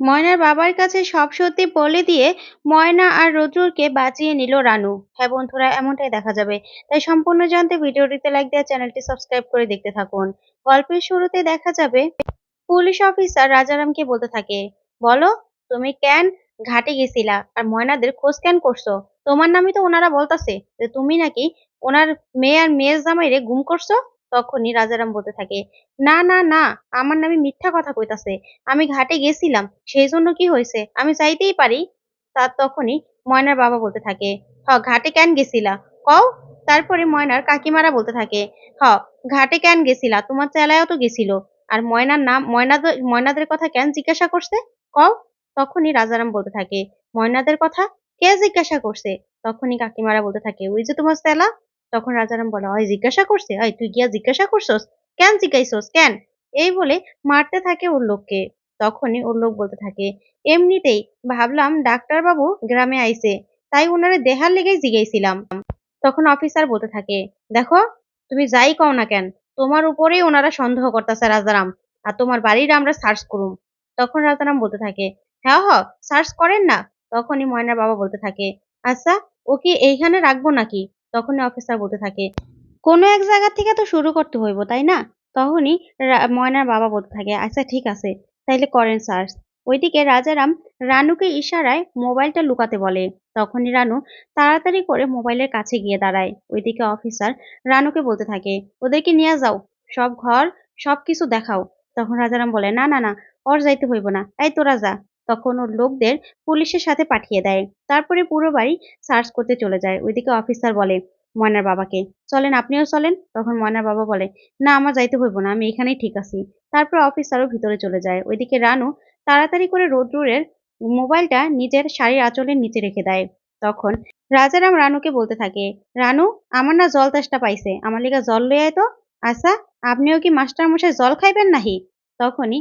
ময়নার বাবার কাছে সব সত্যি বলে দিয়ে ময়না আর রুদ্রকে বাঁচিয়ে নিল রানু। হ্যাঁ বন্ধুরা, এমনটাই দেখা যাবে। তাই সম্পূর্ণ জানতে ভিডিওটিতে লাইক দেওয়া চ্যানেলটি সাবস্ক্রাইব করে দেখতে থাকুন। গল্পের শুরুতে দেখা যাবে পুলিশ অফিসার রাজারামকে বলতে থাকে, বলো, তুমি কেন ঘাটে গেছিলা? আর ময়নাদের খোঁজ কেন করছ? তোমার নামই তো ওনারা বলতাছে। যে তুমি নাকি ওনার মেয়ে আর মেয়ের জামাইরে গুম করছ? তখনই রাজারাম বলতে থাকে, না না না, আমার নামে মিথ্যা কথা কইতাছে। আমি ঘাটে গেছিলাম সেই জন্য কি হয়েছে আমি চাইতেই পারি। তার তখনই ময়নার বাবা বলতে থাকে, হ, ঘাটে কেন গেছিলা? কও। তারপরে ময়নার কাকিমারা বলতে থাকে, হ, ঘাটে কেন গেছিলা? তোমার চেলায়ও তো গেছিল। আর ময়নার নাম, ময়নাদের ময়নাদের কথা কেন জিজ্ঞাসা করছে? কও। তখনই রাজারাম বলতে থাকে, ময়নাদের কথা কে জিজ্ঞাসা করছে? তখনই কাকিমারা বলতে থাকে, ওই যে তোমার চেলা? তখন রাজারাম বলে ওই জিজ্ঞাসা করছে? ওই তুই গিয়া জিজ্ঞাসা করছস? কেন জিজ্ঞাইছস কেন? এই বলে মারতে থাকে ওর লোককে। তখনই ওর লোক বলতে থাকে, এমনিতেই ভাবলাম ডাক্তারবাবু গ্রামে আইছে, তাই ওনারে দেহার লেগেই জিগাইছিলাম তখন অফিসার বলতে থাকে, দেখো, তুমি যাই কও না কেন, তোমার উপরেই ওনারা সন্দেহ করতেছে রাজারাম, আর তোমার বাড়ির আমরা সার্চ করুম। তখন রাজারাম বলতে থাকে হ্যাঁ হ, সার্চ করেন না? তখনই ময়নার বাবা বলতে থাকে আচ্ছা ও কি এইখানে রাখব নাকি? তখনই অফিসার বলতে থাকে, কোনো এক জায়গা থেকে তো শুরু করতে হইব, তাই না? তখনই ময়নার বাবা বলতে থাকে আচ্ছা ঠিক আছে, তাইলে করেন সার্চ ওইদিকে রাজারাম রানুকে ইশারায় মোবাইলটা লুকাতে বলে। তখনই রানু তাড়াতাড়ি করে মোবাইলের কাছে গিয়ে দাঁড়ায়। ওইদিকে অফিসার রানুকে বলতে থাকে, ওদেরকে নিয়ে যাও, সব ঘর সব কিছু দেখাও। তখন রাজারাম বলে, না না না, ওর যাইতে হইব না। এই তোরা যা। তখন ওর লোকদের পুলিশের সাথে পাঠিয়ে দেয়। তারপরে পুরো বাড়ি সার্চ করতে চলে যায়। ওইদিকে অফিসার বলে, ময়নার বাবাকে। চলেন, আপনিও চলেন? তখন ময়নার বাবা বলে, না, আমার যাইতে হইব না, আমি এখানেই ঠিক আছি। তারপর অফিসারও ভিতরে চলে যায়। ওইদিকে রানু তাড়াতাড়ি করে রোদ্রুরের মোবাইলটা নিজের শাড়ির আঁচলের নিচে রেখে দেয়। তখন রাজারাম রানুকে বলতে থাকে, রানু, আমার না জল তেষ্টা পাইছে। আমার লিগা জল লইয়াই তো। আচ্ছা আপনিও কি মাস্টার মশাই জল খাইবেন নাহি? তখনই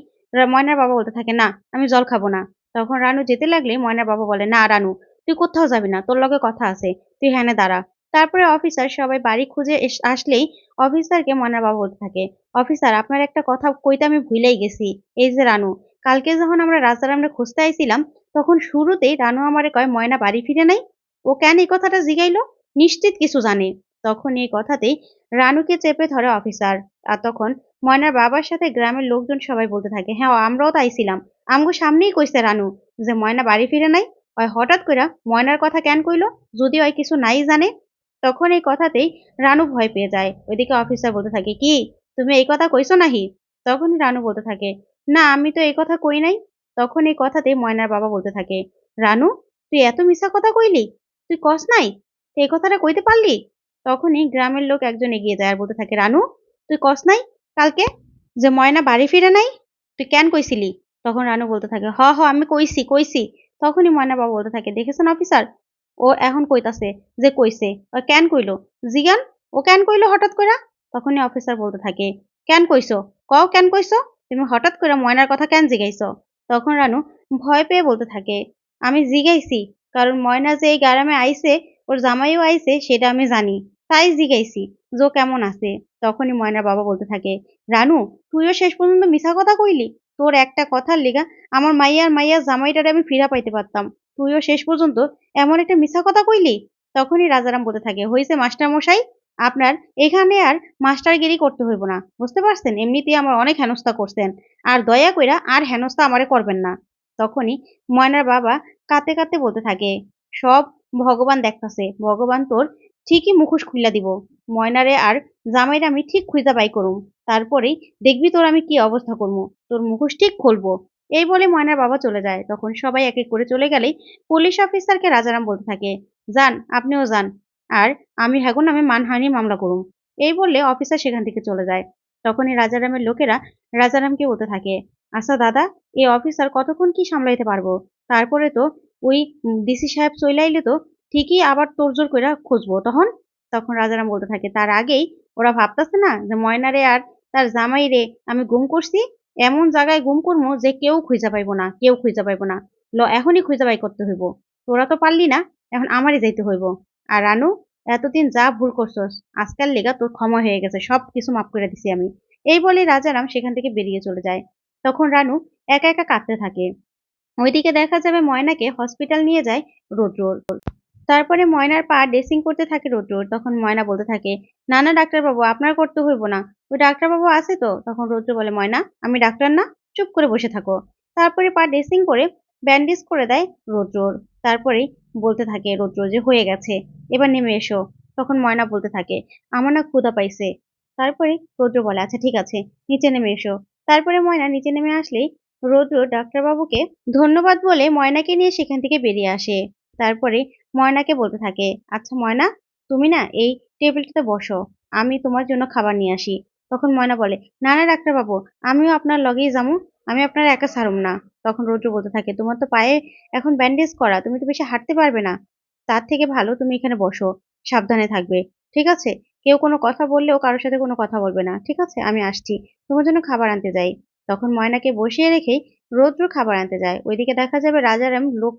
ময়নার বাবা বলতে থাকে, না, আমি জল খাব না। তখন রানু যেতে লাগলে ময়নার বাবা বলে, না, রানু, তুই কোথাও যাবি না, তোর লগে কথা আছে, তুই হ্যানে দাঁড়া। তারপরে অফিসার সবাই বাড়ি খুঁজে আসলেই অফিসারকে ময়নার বাবা বলতে থাকে অফিসার আপনার একটা কথা কইতে আমি ভুলেই গেছি। এই যে রানু, কালকে যখন আমরা রাস্তার আমরা খুঁজতে আইছিলাম, তখন শুরুতেই রানু আমারে কয়, ময়না বাড়ি ফিরে নাই? ও কেন এই কথাটা জিগাইলো? নিশ্চিত কিছু জানে। তখন এই কথাতেই রানুকে চেপে ধরে অফিসার আর তখন ময়নার বাবার সাথে গ্রামের লোকজন সবাই বলতে থাকে হ্যাঁ আমরাও তাই ছিলাম। আমগো সামনেই কইছে রানু যে, ময়না বাড়ি ফিরে নাই? ওই হঠাৎ করে ময়নার কথা কেন কইলো? যদি ওই কিছু নাই জানে? তখন এই কথাতেই রানু ভয় পেয়ে যায়। ওইদিকে অফিসার বলতে থাকে, কি, তুমি এই কথা কইছো নাহি? তখনই রানু বলতে থাকে, না, আমি তো এই কথা কই নাই। তখন এই কথাতেই ময়নার বাবা বলতে থাকে, রানু, তুই এত মিছা কথা কইলি? তুই কস নাই? এই কথাটা কইতে পারলি? তখনই গ্রামের লোক একজন এগিয়ে যায় আর বলতে থাকে, রানু, তুই কস নাই কালকে যে ময়না বাড়ি ফিরে নাই? তুই কেন কইছিলি? তখন রানু বলতে থাকে, হ হ, আমি কইছি কইছি। তখনই ময়না বাবা বলতে থাকে, দেখেছেন অফিসার? ও এখন কইতাছে যে কইছে। ও কেন কইলো? জিগান, ও কেন কইলো হঠাৎ কইরা? তখনই অফিসার বলতে থাকে, কেন কইছো? কও কেন কইছো? তুমি হঠাৎ করে ময়নার কথা কেন জিগাইছো? তখন রানু ভয় পেয়ে বলতে থাকে, আমি জিগাইছি, কারণ ময়না যে এই গ্রামে আইছে, ওর জামাইও আইছে, সেটা আমি জানি। তাই জিগাইছি জো কেমন আছে? তখনই ময়নার বাবা বলতে থাকে, রানু, তুইও শেষ পর্যন্ত মিছা কথা কইলি? তোর একটা কথার লিগা আমার মাইয়ার মাইয়ার জামাইটারে আমি ফিরা পাইতে পারতাম। তুইও শেষ পর্যন্ত এমন একটা মিছা কথা কইলি? তখনই রাজারাম বলতে থাকে হয়েছে মাস্টার মশাই আপনার এখানে আর মাস্টারগিরি করতে হইব না। বুঝতে পারছেন? এমনিতেই আমার অনেক হেনস্থা করছেন। আর দয়া কইরা আর হেনস্থা আমারে করবেন না। তখনই ময়নার বাবা কাতে কাতে বলতে থাকে, সব ভগবান দেখতাছে। ভগবান তোর ঠিকই মুখোশ খুইলা দিব। ময়নারে আর জামাইরে আমি ঠিক খুঁজা বাই করুম। তারপরেই দেখবি তোর আমি কি অবস্থা করব তোর মুখোশ ঠিক খুলবো। এই বলে ময়নার বাবা চলে যায়। তখন সবাই এক এক করে চলে গেলেই পুলিশ অফিসারকে রাজারাম বলতে থাকে, যান, আপনিও যান। আর আমি হ্যাগুন আমি মানহানি মামলা করুম। এই বললে অফিসার সেখান থেকে চলে যায়। তখনই রাজারামের লোকেরা রাজারামকে বলতে থাকে আচ্ছা দাদা, এই অফিসার কতক্ষণ কি সামলাইতে পারব? তারপরে তো ওই ডিসি সাহেব চইলাইলে তো ঠিকই আবার তোড়জোড় করে খুঁজবো। তখন তখন রাজারাম বলতে থাকে, তার আগেই ওরা ভাবতেছে না যে ময়নারে আর তার জামাই রে আমি গুম করছি, এমন জায়গায় গুম করব যে কেউ খুঁজে পাইবো না, কেউ খুঁজে পাইবো না। ল, এখনই খুঁজে বাই করতে হইব। তোরা তো পারলি না, এখন আমারই যাইতে হইব। আর রানু, এতদিন যা ভুল করছস, আজকাল লেগা তোর ক্ষমা হয়ে গেছে সব কিছু মাফ করে দিছি আমি। এই বলে রাজারাম সেখান থেকে বেরিয়ে চলে যায়। তখন রানু একা একা কাঁদতে থাকে। ওইদিকে দেখা যাবে ময়নাকে হসপিটাল নিয়ে যায় রুদ্র তারপরে ময়নার পা ড্রেসিং করতে থাকে রুদ্র তখন ময়না বলতে থাকে, না না, ডাক্তারবাবু, আপনার করতে হইব না। ওই ডাক্তারবাবু আছে তো? তখন রুদ্র বলে, ময়না, আমি ডাক্তার না, চুপ করে বসে থাকো। তারপরে পা ড্রেসিং করে ব্যান্ডেজ করে দেয় রুদ্রর তারপরেই বলতে থাকে রুদ্র যে, হয়ে গেছে, এবার নেমে এসো। তখন ময়না বলতে থাকে, আমার না ক্ষুধা পাইছে। তারপরে রৌদ্র বলে আচ্ছা ঠিক আছে, নিচে নেমে এসো। তারপরে ময়না নিচে নেমে আসলেই রৌদ্র ডাক্তারবাবুকে ধন্যবাদ বলে ময়নাকে নিয়ে সেখান থেকে বেরিয়ে আসে। তারপরে ময়নাকে বলতে থাকে আচ্ছা ময়না, তুমি না এই টেবিলটাতে বসো, আমি তোমার জন্য খাবার নিয়ে আসি। তখন ময়না বলে, না না, ডাক্তারবাবু, আমিও আপনার লগেই যাব, আমি আপনার একা ছাড়ুম না। তখন রৌদ্র বলতে থাকে, তোমার তো পায়ে এখন ব্যান্ডেজ করা, তুমি তো বেশি হাঁটতে পারবে না, তার থেকে ভালো তুমি এখানে বসো, সাবধানে থাকবে, ঠিক আছে? কেউ কোনো কথা বললেও কারোর সাথে কোনো কথা বলবে না, ঠিক আছে? আমি আসছি, তোমার জন্য খাবার আনতে যাই। তখন ময়নাকে বসিয়ে রেখেই রৌদ্র খাবার আনতে যায়। ওইদিকে দেখা যাবে রাজারাম লোক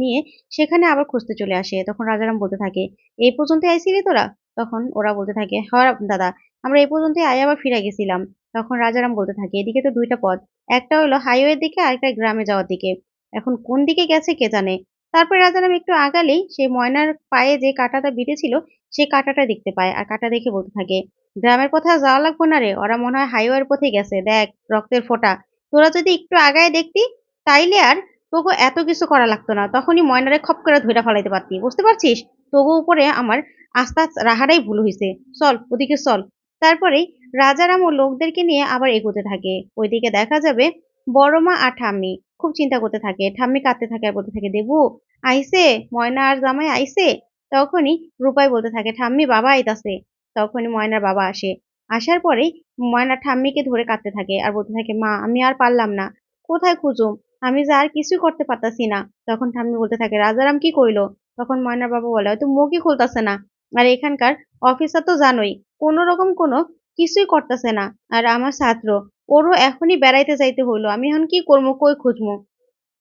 নিয়ে সেখানে আবার খুঁজতে চলে আসে। তখন রাজারাম বলতে থাকে, এই পর্যন্ত আইসিলি তোরা? তখন ওরা বলতে থাকে হ্যাঁ দাদা, আমরা এই পর্যন্তই আয় আবার ফিরে গেছিলাম। তখন রাজারাম বলতে থাকে, এদিকে তো দুইটা পথ, একটা হলো হাইওয়ের দিকে আর একটা গ্রামে যাওয়ার দিকে। এখন কোন দিকে গেছে কে জানে? তারপরে রাজারাম একটু আগালেই সেই ময়নার পায়ে যে কাঁটাটা বিঁধেছিল, সে কাঁটাটা দেখতে পায়। আর কাঁটা দেখে বলতে থাকে, গ্রামের পথে যাওয়া লাগবো না রে, ওরা মনে হয় হাইওয়ের পথে গেছে। দেখ, রক্তের ফোঁটা। তোরা যদি একটু আগায় দেখতি, তাইলে আর তোকে এত কিছু করা লাগতো না। তখনই ময়নারে খপ করে ধইরা ফেলাইতে পারতি। বুঝতে পারছিস? তবু উপরে আমার আস্তে রাহারাই ভুল হয়েছে চল, ওদিকে চল। তারপরেই রাজারাম ও লোকদেরকে নিয়ে আবার এগোতে থাকে। ওইদিকে দেখা যাবে বড় মা আর ঠাম্মি। খুব চিন্তা করতে থাকে। ঠাম্মি কাঁদতে থাকে আর বলতে থাকে, দেবু, আইসে? ময়না আর জামাই আইসে? তখনই রূপাই বলতে থাকে, ঠাম্মি, বাবা আইতাছে। তখনই ময়নার বাবা আসে। আসার পরেই ময়না ঠাম্মিকে ধরে কাঁদতে থাকে আর বলতে থাকে, মা, আমি আর পারলাম না। কোথায় খুঁজুম? আমি যে আর কিছুই করতে পারতাছি না। তখন ঠাম্মি বলতে থাকে, রাজারাম কি কইলো? তখন ময়নার বাবা বলে, হয়তো মুখই খুলতাছে না। আর এখানকার অফিসার তো জানোই, কোনো রকম কোনো কিছুই করতেছে না। আর আমার ছাত্র, ওরও এখনই বেড়াইতে যাইতে হইল। আমি এখন কি করব? কই খুঁজবো?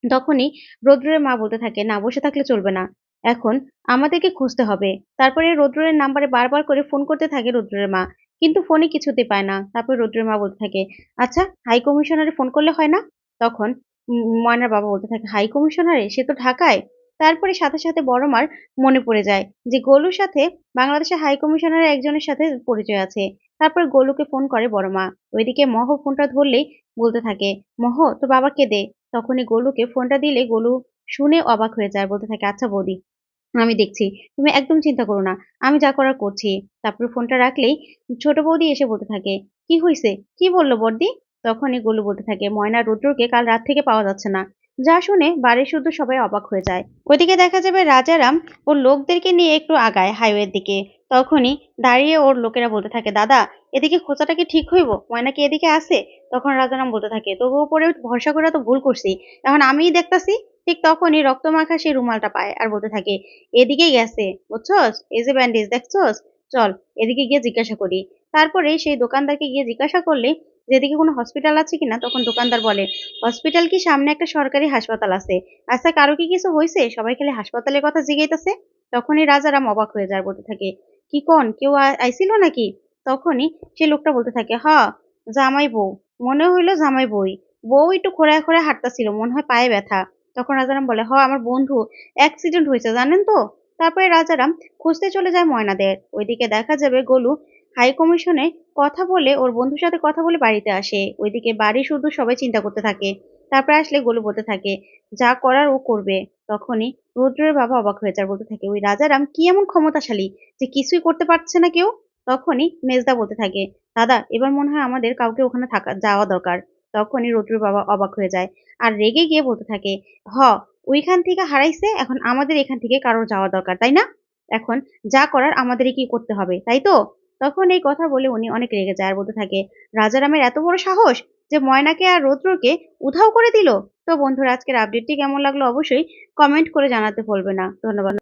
তখনই রৌদ্রের মা বলতে থাকে, না, বসে থাকলে চলবে না। এখন আমাদেরকে খুঁজতে হবে। তারপরে রৌদ্রের নাম্বারে বারবার করে ফোন করতে থাকে রৌদ্রের মা। কিন্তু ফোনে কিছুতে পায় না। তারপর রৌদ্রের মা বলতে থাকে আচ্ছা হাই কমিশনারে ফোন করলে হয় না? তখন ময়নার বাবা বলতে থাকে হাই কমিশনারে সে তো ঢাকায়। তারপরে সাথে সাথে বড় মার মনে পড়ে যায় যে গোলুর সাথে বাংলাদেশের হাই কমিশনারের একজনের সাথে পরিচয় আছে। তারপর গোলুকে ফোন করে বড় মা ওইদিকে মহ ফোনটা ধরলেই বলতে থাকে, মহ তো বাবাকে দে তখনই গোলুকে ফোনটা দিলে গোলু শুনে অবাক হয়ে যায়, বলতে থাকে আচ্ছা বৌদি। আমি দেখছি। তুমি একদম চিন্তা করো না। আমি যা করার করছি। তারপরে ফোনটা রাখলেই ছোট বৌদি এসে বলতে থাকে, কি হয়েছে কি বলল বর্দি? তখনই গোলু বলতে থাকে, ময়না, রুদ্রকে কাল রাত থেকে পাওয়া যাচ্ছে না। যা শুনে বাড়ির শুদ্ধ সবাই অবাক হয়ে যায়। ওইদিকে দেখা যাবে রাজারাম ওর লোকদেরকে নিয়ে একটু আগায় হাইওয়ের দিকে। তখনই দাঁড়িয়ে ওর লোকেরা বলতে থাকে, দাদা এদিকে খোঁচাটা কি ঠিক হইব? ময়না কি এদিকে আসে তখন রাজারাম বলতে থাকে। তবু উপরে ভরসা করে তো ভুল করছি। এখন আমিই দেখতাছি, ঠিক তখনই রক্ত মাখা সেই রুমালটা পায় আর বলতে থাকে এদিকেই গেছে, বুঝছস? এই যে ব্যান্ডেজ দেখছস? চল, এদিকে গিয়ে জিজ্ঞাসা করি। তারপরে সেই দোকানদারকে গিয়ে জিজ্ঞাসা করলে যেদিকে কোনো হসপিটাল আছে কিনা? তখন দোকানদার বলে হসপিটাল কি সামনে একটা সরকারি হাসপাতাল আছে। আচ্ছা কারও কি কিছু হয়েছে সবাই খালি হাসপাতালের কথা জিগাইতেছে? তখনই রাজারাম অবাক হয়ে যায় বলতে থাকে, কি কন? কেউ আইছিল নাকি? তখনই সে লোকটা বলতে থাকে, হ, জামাই বউ। মনে হইল জামাই বই বউ একটু খোঁড়ায় খোঁড়ায় হাঁটতাছিল, মনে হয় পায়ে ব্যথা। তখন রাজারাম বলে, হ, আমার বন্ধু অ্যাক্সিডেন্ট হয়েছে জানেন তো? তারপরে রাজারাম খুঁজতে চলে যায় ময়নাদের। ওইদিকে দেখা যাবে গোলু হাই কমিশনে কথা বলে, ওর বন্ধুর সাথে কথা বলে বাড়িতে আসে। ওইদিকে বাড়ি শুধু সবাই চিন্তা করতে থাকে। তারপরে আসলে গোলু বলতে থাকে, যা করার ও করবে। তখনই রুদ্রের বাবা অবাক হয়ে যায়, বলতে থাকে, ওই রাজারাম কি এমন ক্ষমতাশালী যে কিছুই করতে পারছে না কেউ? তখনই মেজদা বলতে থাকে, দাদা, এবার মনে হয় আমাদের কাউকে ওখানে থাকা, যাওয়া দরকার। তখনই রুদ্রের বাবা অবাক হয়ে যায় আর রেগে গিয়ে বলতে থাকে, হ, ওইখান থেকে হারাইছে, এখন আমাদের এখান থেকে কারোর যাওয়া দরকার, তাই না? এখন যা করার আমাদেরই কি করতে হবে, তাই তো? তখন এই কথা বলে উনি অনেক রেগে যায় আর বলতে থাকে, রাজারামের এত বড় সাহস যে ময়নাকে আর রৌদ্রকে উধাও করে দিল? তো বন্ধুরা, আজকের আপডেটটি কেমন লাগল অবশ্যই কমেন্ট করে জানাতে ভুলবে না। ধন্যবাদ।